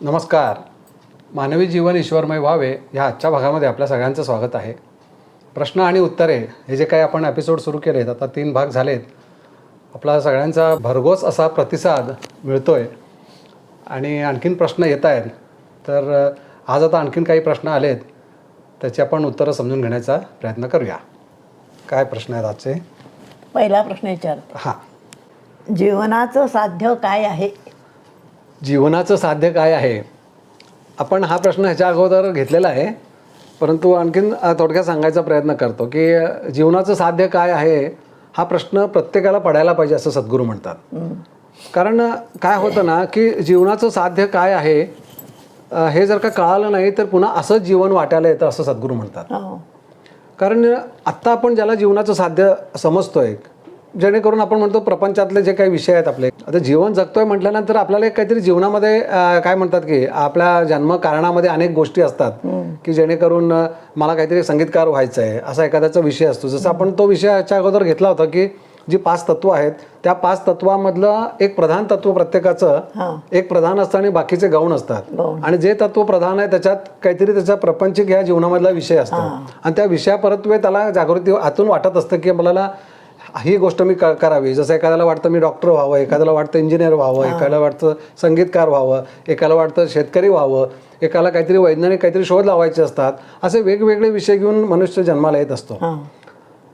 नमस्कार. मानवी जीवन ईश्वरमय व्हावे ह्या आजच्या भागामध्ये आपल्या सगळ्यांचं स्वागत आहे. प्रश्न आणि उत्तरे हे जे काही आपण एपिसोड सुरू केलेत आता तीन भाग झालेत. आपला सगळ्यांचा भरघोस असा प्रतिसाद मिळतोय. आणि आणखीन प्रश्न येत आहेत. तर आज आता आणखीन काही प्रश्न आलेत. त्याची आपण उत्तरं समजून घेण्याचा प्रयत्न करूया. काय प्रश्न आहेत आजचे? पहिला प्रश्न विचारते. हां. जीवनाचं साध्य काय आहे? जीवनाचं साध्य काय आहे? आपण हा प्रश्न ह्याच्या अगोदर घेतलेला आहे. परंतु आणखीन थोडक्यात सांगायचा प्रयत्न करतो की जीवनाचं साध्य काय आहे हा प्रश्न प्रत्येकाला पडायला पाहिजे असं सद्गुरू म्हणतात. कारण काय होतं ना की जीवनाचं साध्य काय आहे हे जर का कळालं नाही तर पुन्हा असंच जीवन वाटायला येतं असं सद्गुरू म्हणतात. हो. कारण आत्ता आपण ज्याला जीवनाचं साध्य समजतोय जेणेकरून आपण म्हणतो प्रपंचातले जे काही विषय आहेत आपले. आता जीवन जगतोय म्हटल्यानंतर आपल्याला काहीतरी जीवनामध्ये काय म्हणतात की आपल्या जन्म कारणामध्ये अनेक गोष्टी असतात की जेणेकरून मला काहीतरी संगीतकार व्हायचं आहे असा एखाद्याचा विषय असतो. जसं आपण तो विषय याच्या अगोदर घेतला होता की जी पाच तत्व आहेत त्या पाच तत्वामधलं एक प्रधान तत्व प्रत्येकाचं हा. एक प्रधान असतं आणि बाकीचे गौण असतात. आणि जे तत्व प्रधान आहे त्याच्यात काहीतरी त्याचा प्रपंचिक ह्या जीवनामधला विषय असतो. आणि त्या विषयापरत्वे त्याला जागृती आतून वाटत असतं की मला ही गोष्ट मी करावी. जसं एखाद्याला वाटतं मी डॉक्टर व्हावं एखाद्याला वाटतं इंजिनियर व्हावं एखाद्याला वाटतं संगीतकार व्हावं एकाला वाटतं शेतकरी व्हावं एकाला काहीतरी वैज्ञानिक काहीतरी शोध लावायचे असतात असे वेगवेगळे विषय घेऊन मनुष्य जन्माला येत असतो.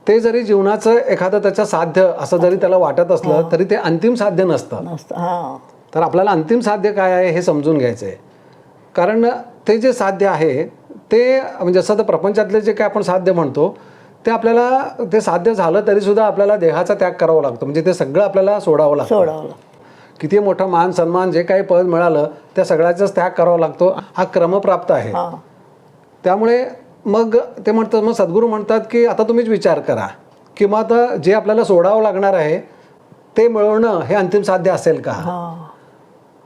ते जरी जीवनाचं एखादं त्याचं साध्य असं जरी त्याला वाटत असलं तरी ते अंतिम साध्य नसतं. हा. तर आपल्याला अंतिम साध्य काय आहे हे समजून घ्यायचं आहे कारण ते जे साध्य आहे ते म्हणजे जसं तर प्रपंचातले जे काय आपण साध्य म्हणतो ते आपल्याला ते साध्य झालं तरी सुद्धा आपल्याला देहाचा त्याग करावा लागतो. म्हणजे ते सगळं आपल्याला सोडावं लागतं. किती मोठं मान सन्मान जे काही पद मिळालं त्या सगळ्याचाच त्याग करावा लागतो. हा क्रमप्राप्त आहे. त्यामुळे मग ते म्हणतात मग सद्गुरू म्हणतात की आता तुम्हीच विचार करा. किंवा आता जे आपल्याला सोडावं लागणार आहे ते मिळवणं हे अंतिम साध्य असेल का?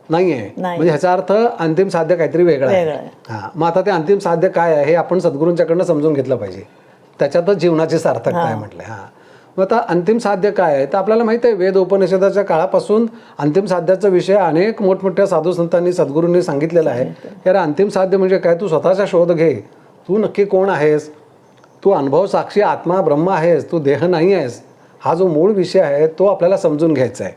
नाहीये. नाही. म्हणजे ह्याचा अर्थ अंतिम साध्य काहीतरी वेगळं आहे. वेगळं आहे. हा. मग आता ते अंतिम साध्य काय आहे हे आपण सद्गुरूंच्याकडनं समजून घेतलं पाहिजे. त्याच्यातच जीवनाची सार्थकता आहे म्हटलंय हा. मग आता अंतिम साध्य काय आहे? तर आपल्याला माहिती आहे वेद उपनिषदाच्या काळापासून अंतिम साध्याचा विषय अनेक मोठमोठ्या साधू संतांनी सद्गुरूंनी सांगितलेला आहे. अरे अंतिम साध्य म्हणजे काय? तू स्वतःचा शोध घे. तू नक्की कोण आहेस? तू अनुभव साक्षी आत्मा ब्रह्म आहेस. तू देह नाही आहेस. हा जो मूळ विषय आहे तो आपल्याला समजून घ्यायचा आहे.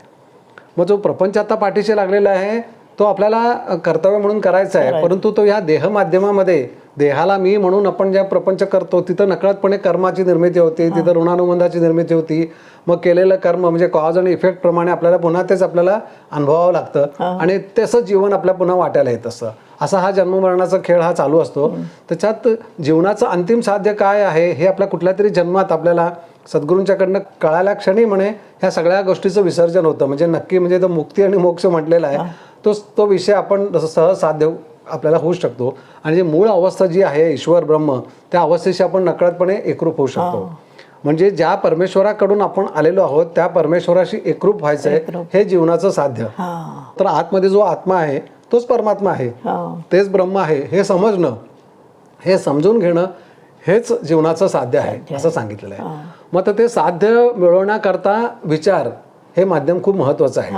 मग जो प्रपंच आता पाठीशी लागलेला आहे तो आपल्याला कर्तव्य म्हणून करायचा आहे. परंतु तो ह्या देह माध्यमामध्ये देहाला मी म्हणून आपण ज्या प्रपंच करतो तिथं नकळतपणे कर्माची निर्मिती होती तिथं ऋणानुबंधाची निर्मिती होती. मग केलेलं कर्म म्हणजे कॉज आणि इफेक्ट प्रमाणे आपल्याला पुन्हा तेच आपल्याला अनुभवावं लागतं. आणि तसंच जीवन आपल्या पुन्हा वाटायला येत असं असा हा जन्ममरणाचा खेळ हा चालू असतो. त्याच्यात जीवनाचं अंतिम साध्य काय आहे हे आपल्या कुठल्या तरी जन्मात आपल्याला सद्गुरूंच्याकडनं कळाल्या क्षणी म्हणे ह्या सगळ्या गोष्टीचं विसर्जन होतं. म्हणजे नक्की म्हणजे तो मुक्ती आणि मोक्ष म्हटलेला आहे. तो तो विषय आपण जसं सहज साध्य आपल्याला होऊ शकतो. आणि जी मूळ अवस्था जी आहे ईश्वर ब्रह्म त्या अवस्थेशी आपण नकळतपणे एकरूप होऊ शकतो. म्हणजे ज्या परमेश्वराकडून आपण आलेलो आहोत त्या परमेश्वराशी एकरूप व्हायचं आहे हे जीवनाचं साध्य. हा. तर आतमध्ये जो आत्मा आहे तोच परमात्मा आहे. तेच ब्रह्म आहे हे समजणं हे समजून घेणं हेच जीवनाचं साध्य आहे असं सांगितलेलं आहे. मग आता ते साध्य मिळवण्याकरता विचार हे माध्यम खूप महत्वाचं आहे.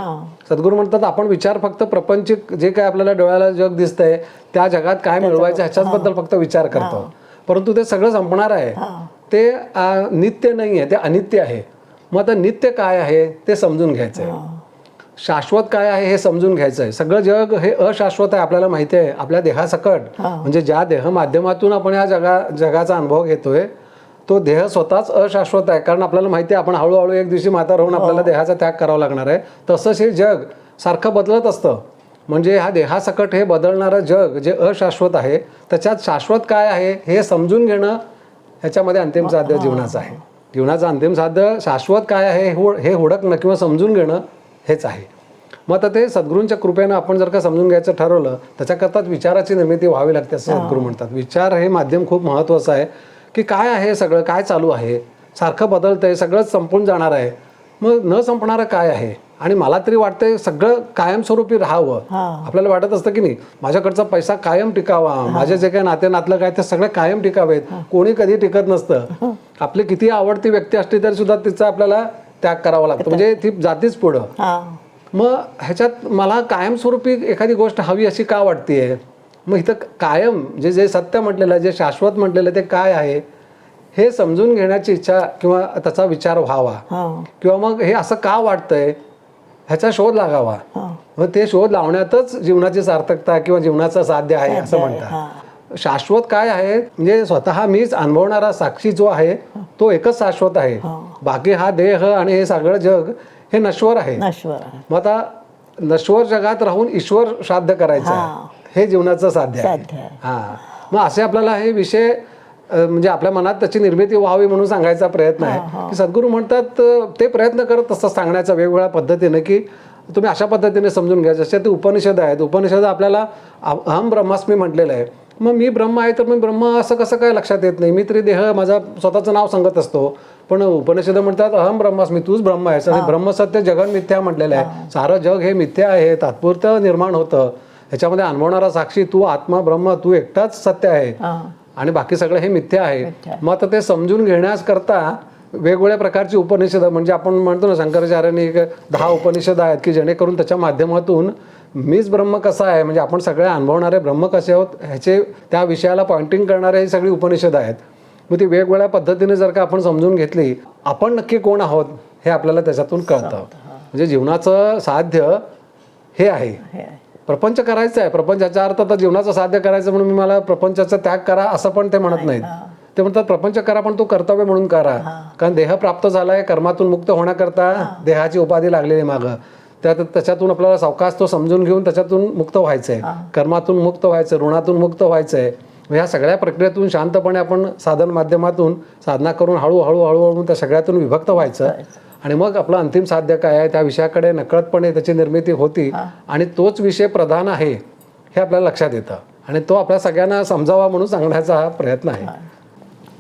सद्गुरू म्हणतात आपण विचार फक्त प्रपंचिक जे काय आपल्याला डोळ्याला जग दिसतंय त्या जगात काय मिळवायचं ह्याच्याच फक्त विचार करतो. परंतु ते सगळं संपणार आहे. ते नित्य नाही आहे ते अनित्य आहे. मग आता नित्य काय आहे ते समजून घ्यायचं आहे शाश्वत काय आहे हे समजून घ्यायचं आहे सगळं जग हे अशाश्वत आहे आपल्याला माहिती आहे. आपल्या देहासकट म्हणजे ज्या देह माध्यमातून आपण या जगा जगाचा अनुभव घेतोय तो देह स्वतःच अशाश्वत आहे. कारण आपल्याला माहिती आहे आपण हळूहळू एक दिवशी म्हातार होऊन आपल्याला देहाचा त्याग करावा लागणार आहे. तसंच हे जग सारखं बदलत असतं. म्हणजे हा देहासकट हे बदलणारं जग जे अशाश्वत आहे त्याच्यात शाश्वत काय आहे हे समजून घेणं ह्याच्यामध्ये अंतिम साध्य जीवनाचं आहे. जीवनाचं अंतिम साध्य शाश्वत काय आहे हे हे हुडकणं किंवा समजून घेणं हेच आहे. मग आता ते सद्गुरूंच्या कृपेनं आपण जर का समजून घ्यायचं ठरवलं त्याच्याकरताच विचाराची निर्मिती व्हावी लागते असं सद्गुरू म्हणतात. विचार हे माध्यम खूप महत्त्वाचं आहे. की काय आहे सगळं? काय चालू आहे? सारखं बदलतंय सगळंच संपून जाणार आहे. मग न संपणारं काय आहे? आणि मला तरी वाटतंय सगळं कायमस्वरूपी राहावं. आपल्याला वाटत असतं की नाही माझ्याकडचा पैसा कायम टिकावा. माझे जे काही नाते नातलं काय ते सगळे कायम टिकावेत. कोणी कधी टिकत नसतं. आपली किती आवडती व्यक्ती असली तरी सुद्धा तिचा आपल्याला त्याग करावा लागतो. म्हणजे ती जातीच पुढं. मग ह्याच्यात मला कायमस्वरूपी एखादी गोष्ट हवी अशी का वाटतेय? मग इथं कायम जे जे सत्य म्हटलेलं आहे जे शाश्वत म्हटलेलं ते काय आहे? हे समजून घेण्याची इच्छा किंवा त्याचा विचार व्हावा. किंवा मग हे असं का वाटतंय? ह्याचा शोध लागावा. मग ते शोध लावण्यातच जीवनाची सार्थकता किंवा जीवनाचं साध्य आहे असं म्हणतात. शाश्वत काय आहे? म्हणजे स्वतः मीच अनुभवणारा साक्षी जो आहे तो एकच शाश्वत आहे. बाकी हा देह आणि हे सगळं जग हे नश्वर आहे. मग आता नश्वर जगात राहून ईश्वर साध्य करायचं हा. जीवनाचं साध्य आहे. हा. मग असे आपल्याला हे विषय म्हणजे आपल्या मनात त्याची निर्मिती व्हावी म्हणून सांगायचा प्रयत्न आहे. की सद्गुरू म्हणतात ते प्रयत्न करत असतात सांगण्याचा वेगवेगळ्या पद्धतीने की तुम्ही अशा पद्धतीने समजून घ्या. जसे ते उपनिषद आहेत. उपनिषद आपल्याला अहम ब्रह्मास्मी म्हटलेलं आहे. मग मी ब्रह्म आहे तर मी ब्रह्म असं कसं काय लक्षात येत नाही? मी तरी देह माझा स्वतःचं नाव सांगत असतो. पण उपनिषद म्हणतात अहम ब्रह्मास्मी तूच ब्रह्म आहेस. आणि ब्रह्मसत्य जगन मिथ्या म्हटलेलं आहे. सारं जग हे मिथ्या आहे. तात्पुरतं निर्माण होतं. ह्याच्यामध्ये अनुभवणारा साक्षी तू आत्मा ब्रह्म तू एकटाच सत्य आहे. आणि बाकी सगळं हे मिथ्या आहे. मग आता ते समजून घेण्यास करता वेगवेगळ्या प्रकारची उपनिषद म्हणजे आपण म्हणतो ना शंकराचार्यांनी दहा उपनिषद आहेत की जेणेकरून त्याच्या माध्यमातून मीच ब्रह्म कसा आहे म्हणजे आपण सगळे अनुभवणारे ब्रह्म कसे आहोत ह्याचे त्या विषयाला पॉइंटिंग करणारे ही सगळी उपनिषद आहेत. मग ती वेगवेगळ्या पद्धतीने जर का आपण समजून घेतली आपण नक्की कोण आहोत हे आपल्याला त्याच्यातून कळतं. म्हणजे जीवनाचं साध्य हे आहे. प्रपंच करायचं आहे. प्रपंचाचा अर्थ तर जीवनाचं साध्य करायचं म्हणून मी मला प्रपंचाचा त्याग करा असं पण ते म्हणत नाहीत. ते म्हणतात प्रपंच करा पण तो कर्तव्य म्हणून करा. कारण देह प्राप्त झालाय कर्मातून मुक्त होण्याकरता देहाची उपाधी लागलेली मागं. त्यात त्याच्यातून आपल्याला सावकाश तो समजून घेऊन त्याच्यातून मुक्त व्हायचंय. कर्मातून मुक्त व्हायचं ऋणातून मुक्त व्हायचंय. मग ह्या सगळ्या प्रक्रियेतून शांतपणे आपण साधन माध्यमातून साधना करून हळूहळू हळूहळू त्या सगळ्यातून विभक्त व्हायचं. आणि मग आपलं अंतिम साध्य काय आहे? त्या विषयाकडे नकळतपणे त्याची निर्मिती होती. आणि तोच विषय प्रधान आहे हे आपल्याला लक्षात येतं. आणि तो आपल्या सगळ्यांना समजावा म्हणून सांगण्याचा हा प्रयत्न आहे.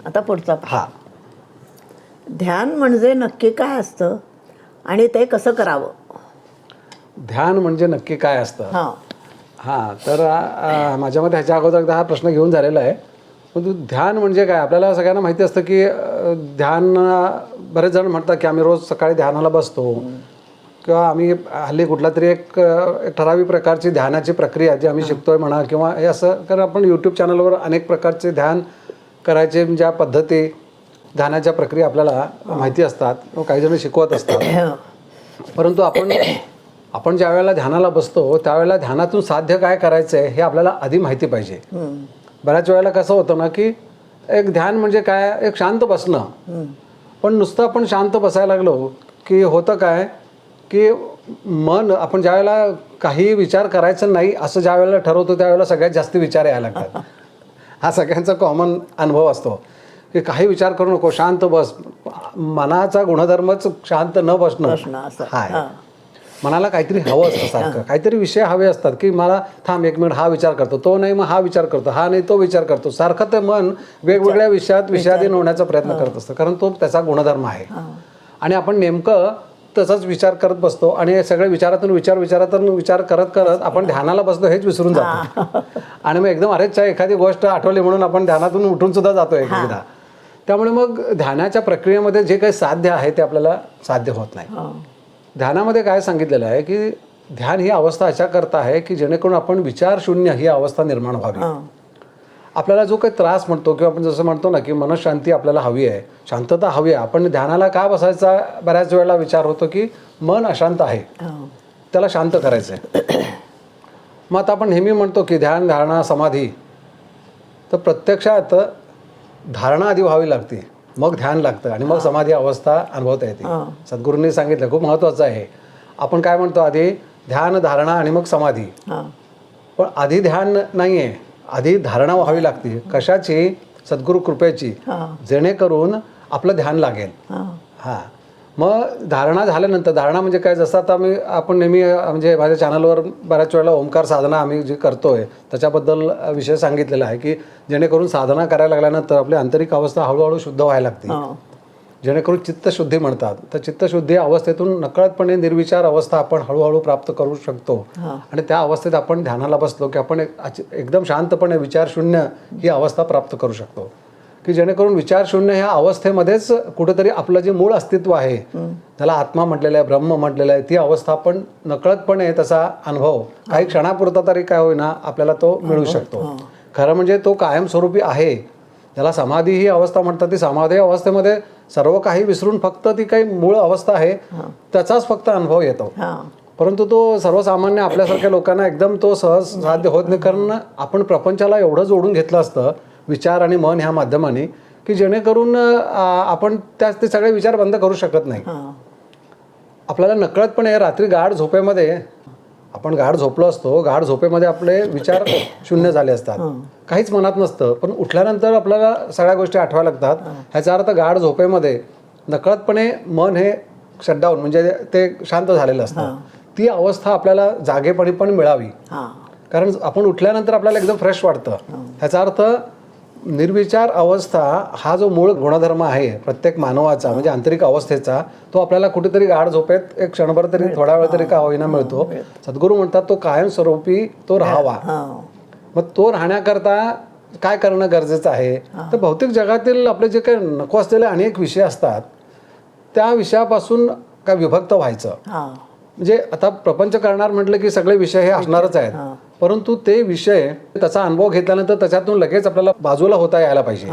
आता पुढचा. हा. ध्यान म्हणजे नक्की काय असतं? आणि ते कसं करावं? ध्यान म्हणजे नक्की काय असतं? हा. हां तर आ, माझ्यामध्ये ह्याच्या अगोदर हा प्रश्न घेऊन झालेला आहे. परंतु ध्यान म्हणजे काय? आपल्याला सगळ्यांना माहिती असतं की ध्यान बरेच जण म्हणतात की आम्ही रोज सकाळी ध्यानाला बसतो. किंवा आम्ही हल्ली कुठला तरी एक ठराविक प्रकारची ध्यानाची प्रक्रिया जी आम्ही शिकतोय म्हणा किंवा हे असं कारण आपण यूट्यूब चॅनलवर अनेक प्रकारचे ध्यान करायचे ज्या पद्धती ध्यानाच्या प्रक्रिया आपल्याला माहिती असतात किंवा काही जण शिकवत असतात. परंतु आपण आपण ज्या वेळेला ध्यानाला बसतो त्यावेळेला ध्यानातून साध्य काय करायचं आहे हे आपल्याला आधी माहिती पाहिजे. बऱ्याच वेळेला कसं होतं ना की एक ध्यान म्हणजे काय? एक शांत बसणं. पण नुसतं आपण शांत बसायला लागलो की होतं काय? की मन आपण ज्या वेळेला काही विचार करायचं नाही असं ज्या वेळेला ठरवतो त्यावेळेला सगळ्यात जास्त विचार यायला लागतात. हा सगळ्यांचा कॉमन अनुभव असतो. की काही विचार करू नको शांत बस. मनाचा गुणधर्मच शांत न बसणं. हा. मनाला काहीतरी हवं असतं सारखं. काहीतरी विषय हवे असतात की मला थांब एक मिनिट हा विचार करतो तो नाही मग हा विचार करतो हा नाही तो विचार करतो. सारखं ते मन वेगवेगळ्या विषयात विषयाधीन होण्याचा प्रयत्न करत असतं. कारण तो त्याचा गुणधर्म आहे. आणि आपण नेमकं तसाच विचार करत बसतो आणि सगळे विचारातून विचार विचारातून विचार करत करत आपण ध्यानाला बसतो हेच विसरून जातो. आणि मग एकदम अरेच एखादी गोष्ट आठवली म्हणून आपण ध्यानातून उठून सुद्धा जातो एकदा. त्यामुळे मग ध्यानाच्या प्रक्रियेमध्ये जे काही साध्य आहे ते आपल्याला साध्य होत नाही. ध्यानामध्ये काय सांगितलेलं आहे की ध्यान ही अवस्था अशा करता आहे की जेणेकरून आपण विचार शून्य ही अवस्था निर्माण व्हावी. आपल्याला जो काही त्रास म्हणतो किंवा आपण जसं म्हणतो ना की मनशांती आपल्याला हवी आहे शांतता हवी आहे आपण ध्यानाला का बसायचा बऱ्याच वेळेला विचार होतो की मन अशांत आहे. त्याला शांत करायचं आहे मग आता आपण नेहमी म्हणतो की ध्यान धारणा समाधी. तर प्रत्यक्षात धारणा आधी व्हावी लागते. मग ध्यान लागतं आणि मग समाधी अवस्था अनुभवता येते. सद्गुरूंनी सांगितलं खूप महत्त्वाचं आहे. आपण काय म्हणतो आधी ध्यान धारणा आणि मग समाधी. पण आधी ध्यान नाही आहे आधी धारणा व्हावी लागते. कशाची? सद्गुरू कृपेची. जेणेकरून आपलं ध्यान लागेल. हा. मग धारणा झाल्यानंतर धारणा म्हणजे काय? जसं आता आम्ही आपण नेहमी म्हणजे माझ्या चॅनलवर बऱ्याच वेळेला ओंकार साधना आम्ही जी करतोय त्याच्याबद्दल अं, विषय सांगितलेला आहे की जेणेकरून साधना करायला लागल्यानंतर आपली आंतरिक अवस्था हळूहळू शुद्ध व्हायला लागते. हा. जेणेकरून चित्तशुद्धी म्हणतात. तर चित्तशुद्धी अवस्थेतून नकळतपणे निर्विचार अवस्था आपण हळूहळू प्राप्त करू शकतो. हा. आणि त्या अवस्थेत आपण ध्यानाला बसलो की आपण एकदम शांतपणे विचार शून्य ही अवस्था प्राप्त करू शकतो. की जेणेकरून विचारशून्य ह्या अवस्थेमध्येच कुठेतरी आपलं जे मूळ अस्तित्व आहे त्याला आत्मा म्हटलेलं आहे ब्रह्म म्हटलेलं आहे ती अवस्था आपण नकळतपणे तसा अनुभव काही क्षणापुरता तरी काय होईना आपल्याला तो मिळू शकतो. खरं म्हणजे तो कायमस्वरूपी आहे. ज्याला समाधी ही अवस्था म्हणतात. ती समाधी अवस्थेमध्ये सर्व काही विसरून फक्त ती काही मूळ अवस्था आहे त्याचाच फक्त अनुभव येतो. परंतु तो सर्वसामान्य आपल्यासारख्या लोकांना एकदम तो सहज साध्य होत नाही. कारण आपण प्रपंचाला एवढं जोडून घेतलं असतं विचार आणि मन ह्या माध्यमाने की जेणेकरून आपण त्या ते सगळे विचार बंद करू शकत नाही. आपल्याला नकळतपणे रात्री गाढ झोपेमध्ये आपण गाढ झोपलो असतो गाढ झोपेमध्ये आपले विचार शून्य झाले असतात. काहीच मनात नसतं पण उठल्यानंतर आपल्याला सगळ्या गोष्टी आठवायला लागतात. ह्याचा अर्थ गाढ झोपेमध्ये नकळतपणे मन हे शटडाऊन म्हणजे ते शांत झालेलं असतं. ती अवस्था आपल्याला जागेपणी पण मिळावी. कारण आपण उठल्यानंतर आपल्याला एकदम फ्रेश वाटतं. ह्याचा अर्थ निर्विचार अवस्था हा जो मूळ गुणधर्म आहे प्रत्येक मानवाचा म्हणजे आंतरिक अवस्थेचा तो आपल्याला कुठेतरी गाढ झोपेत एक क्षणभर तरी थोडा वेळ तरी का होईना मिळतो. सद्गुरू म्हणतात तो कायमस्वरूपी तो राहावा. मग तो राहण्याकरता काय करणं गरजेचं आहे? तर भौतिक जगातील आपले जे काही नको असलेले अनेक विषय असतात त्या विषयापासून काय विभक्त व्हायचं. म्हणजे आता प्रपंच करणार म्हटलं की सगळे विषय हे असणारच आहेत. परंतु ते विषय त्याचा अनुभव घेतल्यानंतर त्याच्यातून लगेच आपल्याला बाजूला होता यायला पाहिजे.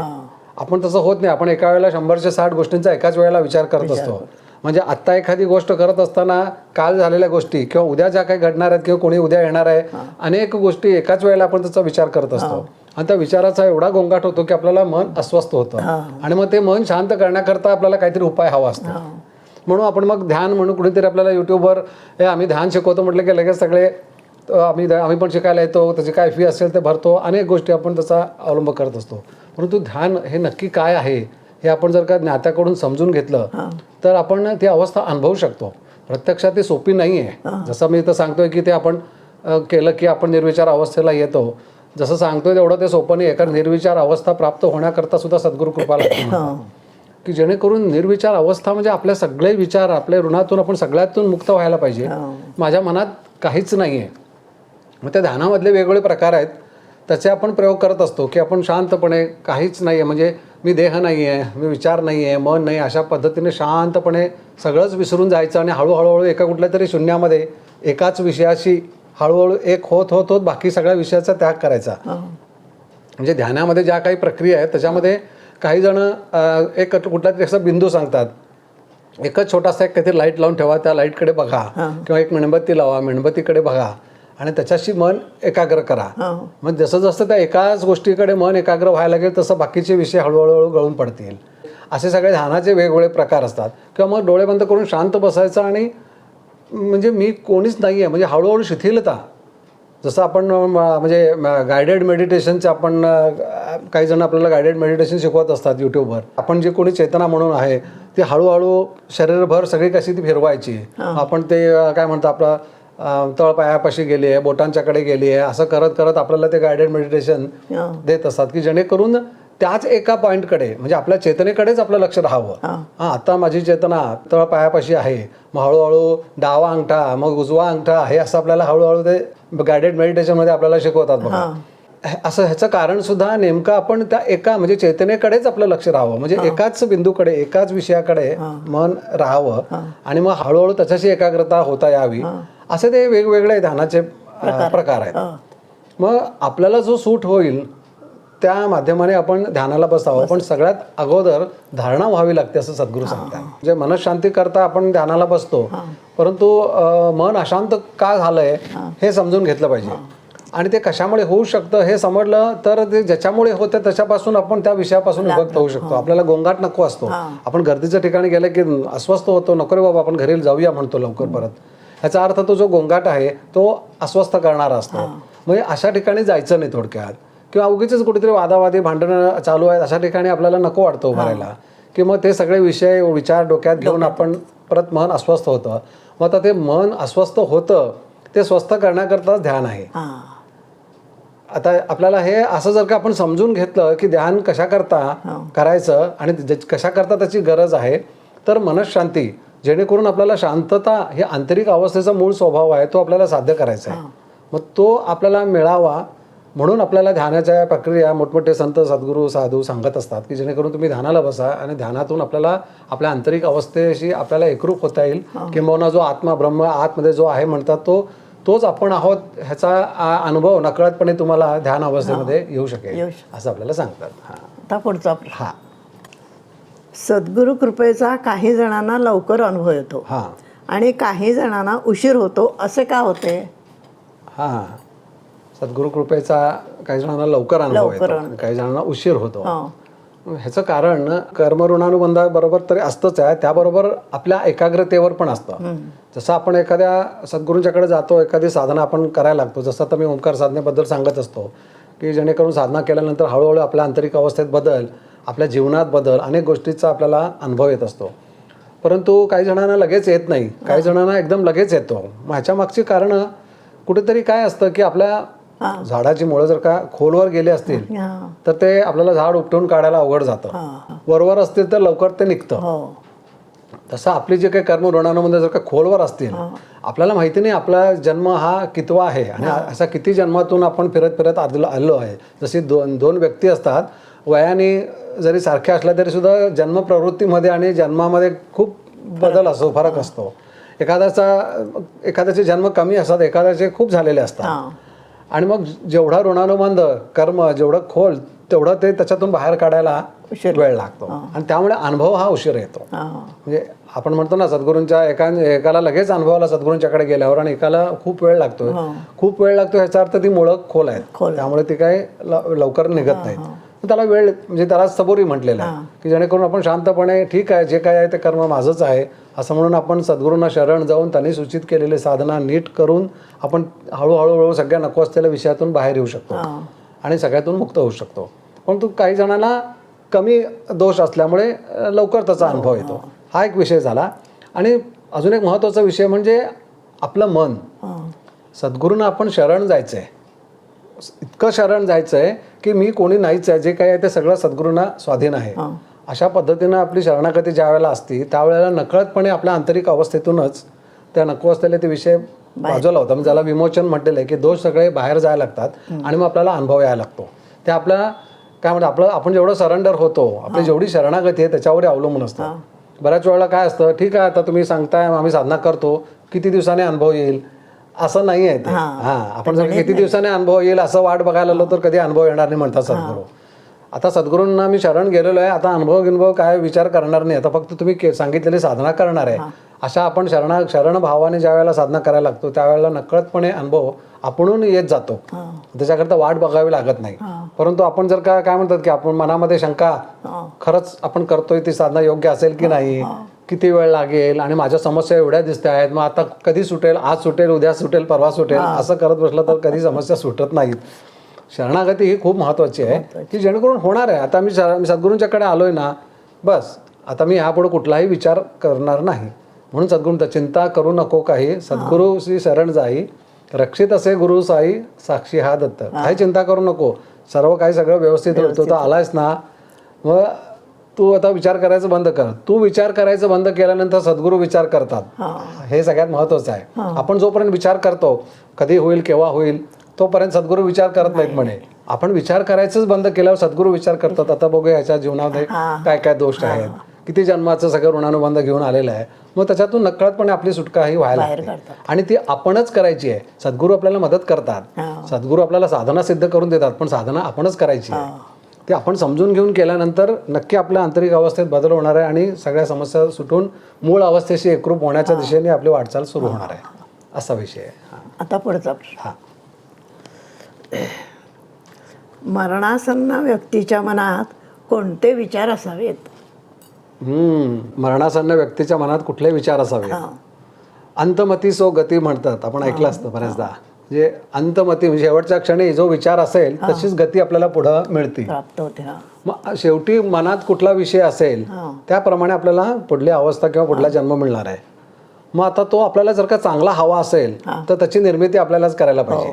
आपण तसं होत नाही. आपण एका वेळेला शंभरशे साठ गोष्टींचा एकाच वेळेला विचार करत असतो. म्हणजे आत्ता एखादी गोष्ट करत असताना काल झालेल्या गोष्टी किंवा उद्या ज्या काही घडणार आहेत किंवा कोणी उद्या येणार आहे अनेक गोष्टी एकाच वेळेला आपण त्याचा विचार करत असतो. आणि त्या विचाराचा एवढा गोंगाट होतो की आपल्याला मन अस्वस्थ होतं. आणि मग ते मन शांत करण्याकरता आपल्याला काहीतरी उपाय हवा असतो. म्हणून आपण मग ध्यान म्हणून कुठेतरी आपल्याला युट्यूबवर हे आम्ही ध्यान शिकवतो म्हटलं की लगेच सगळे आम्ही आम्ही पण शिकायला येतो त्याची काय फी असेल ते भरतो अनेक गोष्टी आपण त्याचा अवलंब करत असतो. परंतु ध्यान हे नक्की काय आहे हे आपण जर का ज्ञात्याकडून समजून घेतलं तर आपण ती अवस्था अनुभवू शकतो. प्रत्यक्षात ती सोपी नाही आहे जसं मी इथं सांगतोय की ते आपण केलं की आपण निर्विचार अवस्थेला येतो. जसं सांगतोय तेवढं ते सोपं नाही आहे कारण निर्विचार अवस्था प्राप्त होण्याकरता सुद्धा सद्गुरू कृपा लागते म्हणतात. की जेणेकरून निर्विचार अवस्था म्हणजे आपले सगळे विचार आपल्या ऋणातून आपण सगळ्यातून मुक्त व्हायला पाहिजे. माझ्या मनात काहीच नाही आहे मग त्या ध्यानामधले वेगवेगळे प्रकार आहेत. त्याचे आपण प्रयोग करत असतो की आपण शांतपणे काहीच नाही आहे म्हणजे मी देह नाही आहे मी विचार नाही आहे मन नाही अशा पद्धतीने शांतपणे सगळंच विसरून जायचं आणि हळूहळू हळू एका कुठल्या तरी शून्यामध्ये एकाच विषयाशी हळूहळू एक होत होत होत बाकी सगळ्या विषयाचा त्याग करायचा. म्हणजे ध्यानामध्ये ज्या काही प्रक्रिया आहेत त्याच्यामध्ये काही जण एक कुठला तरी असा बिंदू सांगतात. एकच छोटासा एक काहीतरी लाइट लावून ठेवा त्या लाईटकडे बघा. किंवा एक मेणबत्ती लावा मेणबत्तीकडे बघा. आणि त्याच्याशी मन एकाग्र करा. हां. मग जसं जसं त्या एकाच गोष्टीकडे मन एकाग्र व्हायला लागेल तसं बाकीचे विषय हळूहळू हळू गळून पडतील. असे सगळे ध्यानाचे वेगवेगळे प्रकार असतात. किंवा मग डोळे बंद करून शांत बसायचं आणि म्हणजे मी कोणीच नाही आहे म्हणजे हळूहळू शिथिलता. जसं आपण म्हणजे गायडेड मेडिटेशनचे आपण काही जण आपल्याला गायडेड मेडिटेशन शिकवत असतात यूट्यूबवर आपण जे कोणी चेतना म्हणून आहे ती हळूहळू शरीरभर सगळी कशी ती फिरवायची. आपण ते काय म्हणतो आपलं तळपायापाशी गेली आहे बोटांच्याकडे गेली आहे असं करत करत आपल्याला ते गायडेड मेडिटेशन देत असतात की जेणेकरून त्याच एका पॉईंटकडे म्हणजे आपल्या चेतनेकडेच आपलं लक्ष राहावं. हा. आता माझी चेतना तळ पायापाशी आहे. मग हळूहळू डावा अंगठा मग उजवा अंगठा हे असं आपल्याला हळूहळू ते गायडेड मेडिटेशनमध्ये आपल्याला शिकवतात बघा. असं ह्याचं कारण सुद्धा नेमकं आपण त्या एका म्हणजे चेतनेकडेच आपलं लक्ष राहावं. म्हणजे एकाच बिंदूकडे एकाच विषयाकडे मन राहावं आणि मग हळूहळू त्याच्याशी एकाग्रता होता यावी. असे ते वेगवेगळे ध्यानाचे प्रकार. आहेत. मग आपल्याला जो सूट होईल त्या माध्यमाने आपण ध्यानाला बसावं. पण सगळ्यात अगोदर धारणा व्हावी लागते असं सद्गुरू सांगतात. म्हणजे मनशांती करता आपण ध्यानाला बसतो परंतु मन अशांत का झालंय हे. समजून घेतलं पाहिजे. आणि ते कशामुळे होऊ शकतं हे समजलं तर ते ज्याच्यामुळे होते त्याच्यापासून आपण त्या विषयापासून विभक्त होऊ शकतो. आपल्याला गोंगाट नको असतो. आपण गर्दीच्या ठिकाणी गेलं की अस्वस्थ होतो नको रे बाबा आपण घरी जाऊया म्हणतो लवकर परत. ह्याचा अर्थ तो जो गोंगाट आहे तो अस्वस्थ करणारा असतो. म्हणजे अशा ठिकाणी जायचं नाही थोडक्यात. किंवा उगीच कुठेतरी वादावादी भांडणं चालू आहेत अशा ठिकाणी आपल्याला नको वाटतं उभं राहायला की मग ते सगळे विषय विचार डोक्यात घेऊन आपण परत मन अस्वस्थ होतं. मग आता ते मन अस्वस्थ होतं ते स्वस्थ करण्याकरताच ध्यान आहे. आता आपल्याला हे असं जर का आपण समजून घेतलं की ध्यान कशा करता करायचं आणि कशा करता त्याची गरज आहे तर मनशांती जेणेकरून आपल्याला शांतता हे आंतरिक अवस्थेचा मूळ स्वभाव आहे तो आपल्याला साध्य करायचा आहे. मग तो आपल्याला मिळावा म्हणून आपल्याला ध्यानाच्या प्रक्रिया मोठमोठे संत सद्गुरू साधू सांगत असतात की जेणेकरून तुम्ही ध्यानाला बसा आणि ध्यानातून आपल्याला आपल्या आंतरिक अवस्थेशी आपल्याला एकरूप होता येईल. किंबहुना जो आत्मा ब्रह्म आतमध्ये जो आहे म्हणतात तो तोच आपण आहोत ह्याचा अनुभव नकळतपणे तुम्हाला ध्यान अवस्थेमध्ये येऊ शकेल असं आपल्याला सांगतात. हां. पुढचा हां. सद्गुरु कृपेचा काही जणांना लवकर अनुभव येतो. हां. आणि काही जणांना उशीर होतो असे का होते? हां. सद्गुरु कृपेचा काही जणांना लवकर अनुभव लवकर येतो आणि काही जणांना उशीर होतो. हो. ह्याचं कारण कर्मऋणानुबंधाबरोबर तरी असतंच आहे. त्याबरोबर आपल्या एकाग्रतेवर पण असतं. जसं आपण एखाद्या सद्गुरूंच्याकडे जातो एखादी साधना आपण करायला लागतो. जसं आता मी ओंकार साधनेबद्दल सांगत असतो की जेणेकरून साधना केल्यानंतर हळूहळू आपल्या आंतरिक अवस्थेत बदल आपल्या जीवनात बदल अनेक गोष्टीचा आपल्याला अनुभव येत असतो. परंतु काही जणांना लगेच येत नाही. काही जणांना एकदम लगेच येतो. मग ह्याच्या मागची कारणं कुठेतरी काय असतं की आपल्या झाडाची मुळं जर का खोलवर गेली असतील तर ते आपल्याला झाड उपटून काढायला अवघड जातं. वरवर असतील तर लवकर ते निघतं. हो. तसं आपली जे काही कर्म ऋणानुमध्ये जर का खोलवर असतील आपल्याला माहिती नाही आपला जन्म हा कितवा आहे. आणि असा किती जन्मातून आपण फिरत फिरत आलो आहे. जशी दोन दोन व्यक्ती असतात वयाने जरी सारख्या असल्या तरी सुद्धा जन्म प्रवृत्तीमध्ये आणि जन्मामध्ये खूप बदल असतो फरक असतो. एखाद्याचा एखाद्याचे जन्म कमी असतात एखाद्याचे खूप झालेले असतात. आणि मग जेवढा ऋणानुबंध कर्म जेवढं खोल तेवढं ते त्याच्यातून बाहेर काढायला उशीर. वेळ लागतो. आणि त्यामुळे अनुभव हा उशीर येतो. म्हणजे आपण म्हणतो ना सद्गुरूंच्या एका एकाला लगेच अनुभवाला सद्गुरूंच्याकडे गेल्यावर आणि एकाला खूप वेळ लागतोय. खूप वेळ लागतो ह्याचा अर्थ ती मुळं खोल आहेत. त्यामुळे ती काय लवकर निघत नाहीत. त्याला वेळ म्हणजे त्याला सबुरी म्हटलेलं आहे. की जेणेकरून आपण शांतपणे ठीक आहे जे काय आहे ते कर्म माझंच आहे. असं म्हणून आपण सद्गुरूंना शरण जाऊन त्यांनी सूचित केलेले साधना नीट करून आपण हळूहळू हळू सगळ्या नको असलेल्या विषयातून बाहेर येऊ शकतो. आणि सगळ्यातून मुक्त होऊ शकतो. परंतु काही जणांना कमी दोष असल्यामुळे लवकर त्याचा अनुभव येतो. हा. एक विषय झाला. आणि अजून एक महत्त्वाचा विषय म्हणजे आपलं मन. हां. सद्गुरूंना आपण शरण जायचं आहे इतकं शरण जायचं आहे की मी कोणी नाहीच आहे जे काही आहे ते सगळं सद्गुरूंना स्वाधीन आहे. अशा पद्धतीनं आपली शरणागती ज्या वेळेला असती त्यावेळेला नकळतपणे आपल्या आंतरिक अवस्थेतूनच त्या नको असलेले ते विषय बाजूला होता म्हणजे ज्याला विमोचन म्हटलेलं आहे की दोष सगळे बाहेर जायला लागतात आणि मग आपल्याला अनुभव यायला लागतो. ते आपल्या काय म्हणतात आपलं आपण जेवढं सरेंडर होतो आपली जेवढी शरणागती आहे त्याच्यावर अवलंबून असतं. बऱ्याच वेळेला काय असतं ठीक आहे आता तुम्ही सांगताय आम्ही साधना करतो किती दिवसाने अनुभव येईल? असं नाही आहे हा. आपण जर किती दिवसाने अनुभव येईल असं वाट बघायला आलो तर कधी अनुभव येणार नाही म्हणतात सद्गुरू. आता सद्गुरूंना मी शरण गेलेलो आहे. आता अनुभव गिनुभव काय विचार करणार नाही. आता फक्त तुम्ही सांगितलेली साधना करणार आहे. अशा आपण शरणा शरण भावाने ज्या वेळेला साधना करायला लागतो त्यावेळेला नकळतपणे अनुभव आपणून येत जातो. त्याच्याकरता वाट बघावी लागत नाही. परंतु आपण जर का काय म्हणतात की आपण मनामध्ये शंका खरंच आपण करतोय ती साधना योग्य असेल की नाही? किती वेळ लागेल आणि माझ्या समस्या एवढ्या दिसत आहेत मग आता कधी सुटेल आज सुटेल उद्या सुटेल परवा सुटेल असं करत बसलं तर कधी समस्या सुटत नाहीत. शरणागती ही खूप महत्वाची आहे की जेणेकरून होणार आहे. आता मी सद्गुरूंच्याकडे आलोय ना बस आता मी यापुढे कुठलाही विचार करणार नाही. म्हणून सद्गुरू चिंता करू नको काही. सद्गुरू श्री शरण जाई रक्षित असे गुरु साई साक्षी हा दत्त. काही चिंता करू नको. सर्व काही सगळं व्यवस्थित होईल. तू तर आलायस ना मग तू आता विचार करायचं बंद कर. तू विचार करायचं बंद केल्यानंतर सद्गुरू विचार करतात. हे. सगळ्यात महत्वाचं आहे. आपण जोपर्यंत विचार करतो कधी होईल केव्हा होईल तोपर्यंत सद्गुरू विचार करत नाहीत म्हणे. आपण विचार करायचंच बंद केल्यावर सद्गुरू विचार करतात. आता बघूया याच्या जीवनामध्ये काय काय दोष आहेत. किती जन्माचं सगळं ऋणानुबंध घेऊन आलेलं आहे. मग त्याच्यातून नकळतपणे आपली सुटका ही व्हायला लागते. आणि ती आपणच करायची आहे. सद्गुरू आपल्याला मदत करतात. सद्गुरू आपल्याला साधना सिद्ध करून देतात पण साधना आपणच करायची आहे. ते आपण समजून घेऊन केल्यानंतर नक्की आपल्या आंतरिक अवस्थेत बदल होणार आहे आणि सगळ्या समस्या सुटून मूळ अवस्थेशी एकरूप होण्याच्या दिशेने आपली वाटचाल सुरू होणार आहे. असा विषय आहे. हा. आता पुढचा प्रश्न हा. मरणासन्न व्यक्तीच्या मनात कोणते विचार असावेत? हम्म. मरणासन्न व्यक्तीच्या मनात कुठले विचार असावे हां. अंतमती सो गती म्हणतात. आपण ऐकलं असतं बऱ्याचदा. म्हणजे अंतमती म्हणजे शेवटच्या क्षणी जो विचार असेल तशीच गती आपल्याला पुढं मिळते. प्राप्त होते हा. मग शेवटी मनात कुठला विषय असेल हां. त्याप्रमाणे आपल्याला पुढली अवस्था किंवा पुढला जन्म मिळणार आहे. मग आता तो आपल्याला जर का चांगला हवा असेल तर त्याची निर्मिती आपल्यालाच करायला पाहिजे.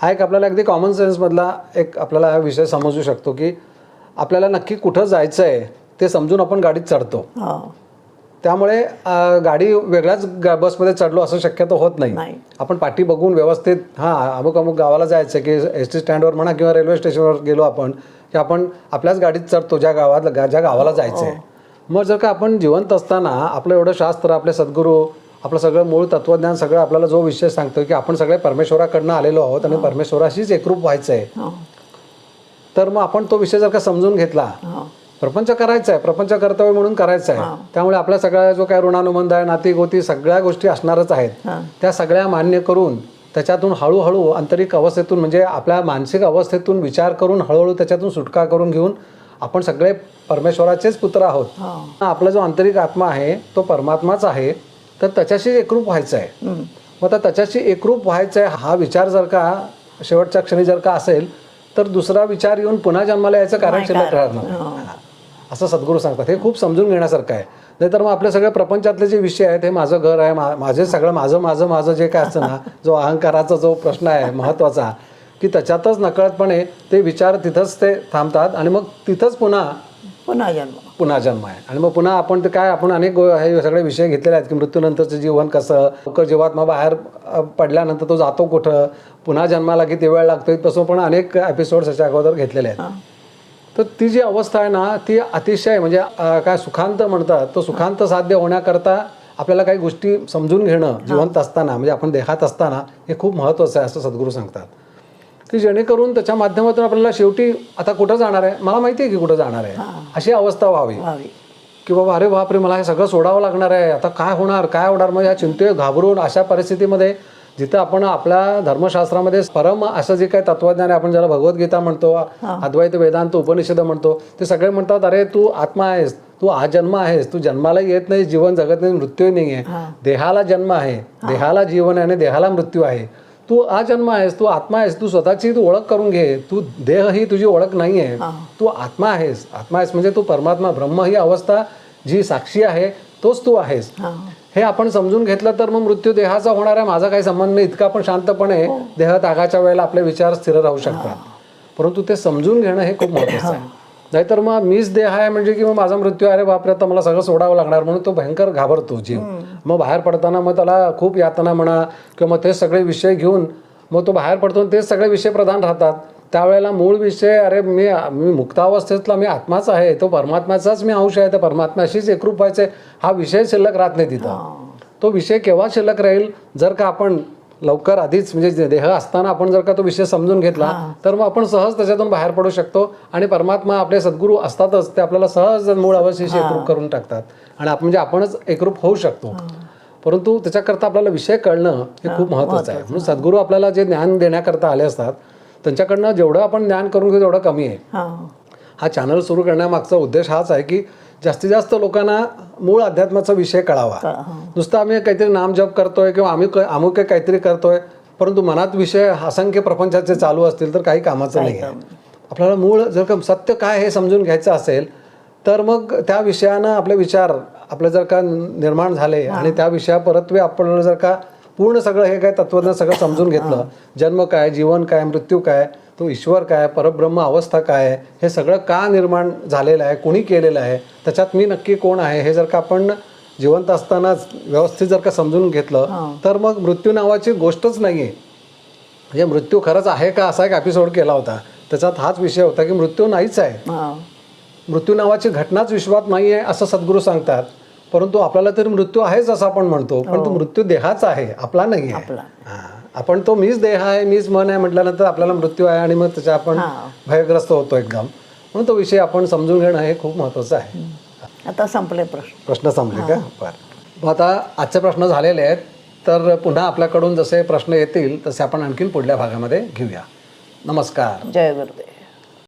हा एक आपल्याला अगदी कॉमन सेन्समधला एक आपल्याला हा विषय समजू शकतो की आपल्याला नक्की कुठं जायचं आहे ते समजून आपण गाडीत चढतो. हो. त्यामुळे गाडी वेगळ्याच गा- बसमध्ये चढलो असं शक्यतो होत नाही. नाही. आपण पाठी बघून व्यवस्थित हां अमुक अमुक गावाला जायचं की एस टी स्टँडवर म्हणा किंवा रेल्वे स्टेशनवर गेलो आपण की आपण आपल्याच गाडीत चढतो ज्या गावात गा- ज्या गावाला जायचं आहे. मग जर का आपण जिवंत असताना आपलं एवढं शास्त्र आपले सद्गुरू आपलं सगळं मूळ तत्वज्ञान सगळं आपल्याला जो विषय सांगतो की आपण सगळे परमेश्वराकडनं आलेलो आहोत आणि परमेश्वराशीच एकरूप व्हायचं आहे. हो. तर मग आपण तो विषय जर का समजून घेतला हो. प्रपंच करायचा आहे प्रपंच कर्तव्य म्हणून करायचं आहे त्यामुळे आपल्या सगळ्या जो काय ऋणानुबंध आहे नाती गोती सगळ्या गोष्टी असणारच आहेत. त्या सगळ्या मान्य करून त्याच्यातून हळूहळू आंतरिक अवस्थेतून म्हणजे आपल्या मानसिक अवस्थेतून विचार करून हळूहळू त्याच्यातून सुटका करून घेऊन आपण सगळे परमेश्वराचेच पुत्र आहोत. आपला जो आंतरिक आत्मा आहे तो परमात्माच आहे तर त्याच्याशी एकरूप व्हायचं आहे. मग आता त्याच्याशी एकरूप व्हायचं आहे हा विचार जर का शेवटच्या क्षणी जर का असेल तर दुसरा विचार येऊन पुन्हा जन्माला यायचं कारण शिल्लक राहणार. नाही. असं सद्गुरू सांगतात. हे खूप समजून घेण्यासारखं आहे. नाहीतर मग आपल्या सगळ्या प्रपंचातले जे विषय आहेत हे माझं घर आहे मा माझे सगळं माझं माझं माझं जे काय असतं ना जो अहंकाराचा जो प्रश्न आहे महत्त्वाचा की त्याच्यातच नकळतपणे ते विचार तिथंच ते थांबतात आणि मग तिथंच पुन्हा पुन्हा जन्म. पुन्हा जन्म आहे. आणि मग पुन्हा आपण ते काय आपण अनेक गो- हे सगळे विषय घेतलेले आहेत की मृत्यूनंतरचं जीवन कसं लवकर जीवात्मा बाहेर अ, पडल्यानंतर तो जातो कुठं पुन्हा जन्माला किती वेळ लागतो इथपासून पण अनेक एपिसोड्स याच्या अगोदर घेतलेले आहेत. तर ती जी अवस्था आहे ना ती अतिशय म्हणजे काय सुखांत म्हणतात तो सुखांत साध्य होण्याकरता आपल्याला काही गोष्टी समजून घेणं जिवंत असताना म्हणजे आपण देहात असताना हे खूप महत्त्वाचं आहे असं सद्गुरू सांगतात. की जेणेकरून त्याच्या माध्यमातून आपल्याला शेवटी आता कुठं जाणार आहे? मला माहिती आहे की कुठं जाणार आहे. अशी अवस्था व्हावी. की बाबा अरे बापरे मला हे सगळं सोडावं लागणार आहे. आता काय होणार? काय होणार? मग या चिंते घाबरून अशा परिस्थितीमध्ये जिथं आपण आपल्या धर्मशास्त्रामध्ये परम असं जे काही तत्वज्ञान आहे आपण ज्याला भगवद्गीता म्हणतो अद्वैत वेदांत उपनिषद म्हणतो ते सगळे म्हणतात अरे तू आत्मा आहेस तू आजन्म आहेस तू जन्माला येत नाही जीवन जगत नाही मृत्यू नाही आहे देहाला जन्म आहे देहाला जीवन आहे आणि देहाला मृत्यू आहे. तू आजन्म आहेस तू आत्मा आहेस तू स्वतःची तू ओळख करून घे तू देह ही तुझी ओळख नाही आहे तू आत्मा आहेस. आत्मा आहेस म्हणजे तू परमात्मा ब्रह्म ही अवस्था जी साक्षी आहे तोच तू आहेस. हा हे आपण समजून घेतलं तर मग मृत्यू देहाचा होणार आहे. माझा काही संबंध नाही. इतका आपण शांतपणे देह त्यागाच्या वेळेला आपले विचार स्थिर राहू शकतात. परंतु ते समजून घेणं हे खूप महत्वाचं आहे. नाहीतर मग मीच देह आहे म्हणजे की मग माझा मृत्यू अरे बापरे आता मला सगळं सोडावं लागणार म्हणून तो भयंकर घाबरतो जीव. मग बाहेर पडताना मग त्याला खूप यातना म्हणा किंवा मग तेच सगळे विषय घेऊन मग तो बाहेर पडतो तेच सगळे विषय प्रधान राहतात. त्यावेळेला मूळ विषय अरे मी मी मुक्तावस्थेतला मी आत्माच आहे तो परमात्म्याचाच मी अंश आहे त्या परमात्म्याशीच एकरूप व्हायचे. हा विषय शिल्लक राहत नाही तिथं. तो विषय केव्हा शिल्लक राहील? जर का आपण लवकर आधीच म्हणजे देह असताना आपण जर का तो विषय समजून घेतला तर मग आपण सहज त्याच्यातून बाहेर पडू शकतो आणि परमात्मा आपले सद्गुरू असतातच ते आपल्याला सहज मूळ अवस्थेशी एकरूप करून टाकतात. आणि आपण म्हणजे आपणच एकरूप होऊ शकतो. परंतु त्याच्याकरता आपल्याला विषय कळणं हे खूप महत्त्वाचं आहे. म्हणून सद्गुरू आपल्याला जे ज्ञान देण्याकरता आले असतात त्यांच्याकडनं जेवढं आपण ज्ञान करून घेऊ तेवढं कमी आहे. हा. हा चॅनल सुरू करण्यामागचा उद्देश हाच आहे की जास्तीत जास्त लोकांना मूळ अध्यात्माचा विषय कळावा. नुसतं आम्ही काहीतरी नामजप करतोय किंवा आम्ही अमुक काहीतरी करतोय परंतु मनात विषय असंख्य प्रपंचाचे चालू असतील तर काही कामाचं नाही. आहे आपल्याला मूळ जर का सत्य काय हे समजून घ्यायचं असेल तर मग त्या विषयानं आपले विचार आपले जर का निर्माण झाले आणि त्या विषया परत्वे आपण जर का पूर्ण सगळं हे काय तत्वज्ञान सगळं समजून घेतलं. जन्म काय जीवन काय मृत्यू काय तो ईश्वर काय परब्रह्म अवस्था काय आहे हे सगळं का निर्माण झालेलं आहे कोणी केलेलं आहे त्याच्यात मी नक्की कोण आहे हे जर का आपण जिवंत असतानाच व्यवस्थित जर का समजून घेतलं तर मग मृत्यू नावाची गोष्टच नाही आहे म्हणजे मृत्यू खरंच आहे का असा एक एपिसोड केला होता. त्याच्यात हाच विषय होता की मृत्यू नाहीच आहे. मृत्यू नावाची घटनाच विश्वात नाही आहे असं सद्गुरू सांगतात. परंतु आपल्याला तरी मृत्यू आहेच असं आपण म्हणतो पण तो मृत्यू देहाचा आहे आपला नाही आहे. हा. आपण तो मीच देह आहे मीच मन आहे म्हटल्यानंतर आपल्याला मृत्यू आहे आणि मग त्याच्या आपण हा. भयग्रस्त होतो एकदम. म्हणून तो विषय आपण समजून घेणं हे खूप महत्त्वाचं आहे. आता संपले प्रश्न. प्रश्न संपले का? बरं. मग आता आजचे प्रश्न झालेले आहेत तर पुन्हा आपल्याकडून जसे प्रश्न येतील तसे आपण आणखीन पुढल्या भागामध्ये घेऊया. नमस्कार. जय गुरुदेव.